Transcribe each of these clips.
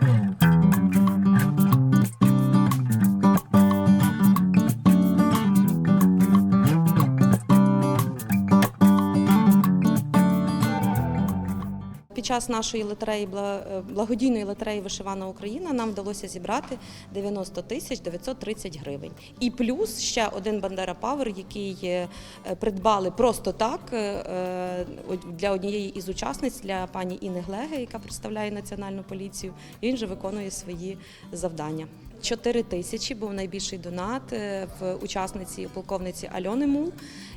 Oh. Під час нашої лотереї е, благодійної лотереї Вишивана Україна нам вдалося зібрати 90 тисяч 930 гривень. І плюс ще один Бандера Павер, який е, придбали просто так е, е, для однієї із учасниць для пані Інни Глеги, яка представляє національну поліцію. Він же виконує свої завдання. 4 тисячі був найбільший донат е, в учасниці полковниці Альони Мул,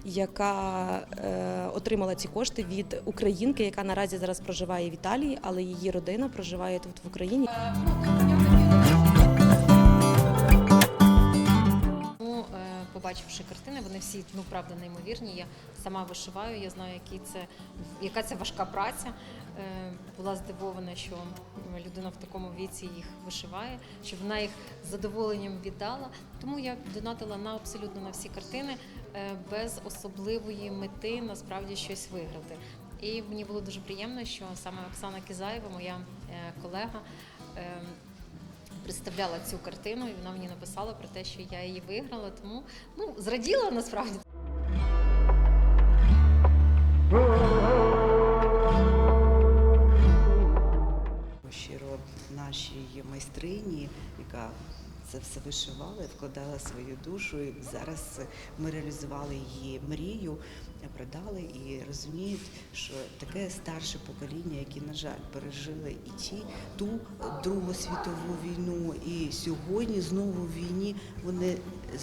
яка е, отримала ці кошти від українки, яка наразі зараз проживає в Італії, але її родина проживає тут в Україні. Е, побачивши картини, вони всі ну правда неймовірні. Я сама вишиваю. Я знаю, які це яка це важка праця. Е, Була здивована, що людина в такому віці їх вишиває, що вона їх задоволенням віддала. Тому я донатила на абсолютно на всі картини без особливої мети насправді щось виграти. І мені було дуже приємно, що саме Оксана Кизаєва, моя е, колега. е, представляла цю картину, і вона мені написала про те, що я її виграла. Тому ну зраділа насправді. щиро нашій майстрині, яка це все вишивала, вкладала свою душу. І зараз ми реалізували її мрію, продали і розуміють, що таке старше покоління, які, на жаль, пережили і ті ту Другу світову війну, і сьогодні знову в війні вони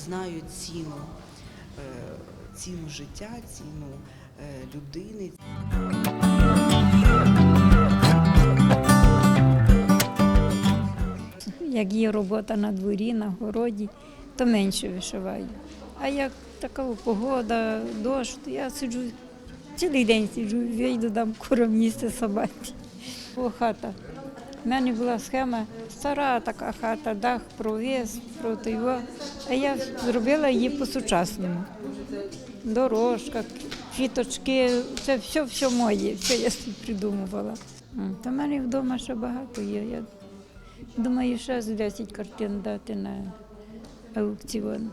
знають ціну, е, ціну життя, ціну е, людини. Як є робота на дворі, на городі, то менше вишиваю. А як така погода, дощ, то я сиджу, цілий день сиджу, вийду дам курам їсти собаці. О, хата. У мене була схема, стара така хата, дах провіз, проти його. А я зробила її по-сучасному. Дорожка, квіточки, це все, все моє, все я придумувала. Та в мене вдома ще багато є. Думаю, ще з 10 картин дати на аукціон.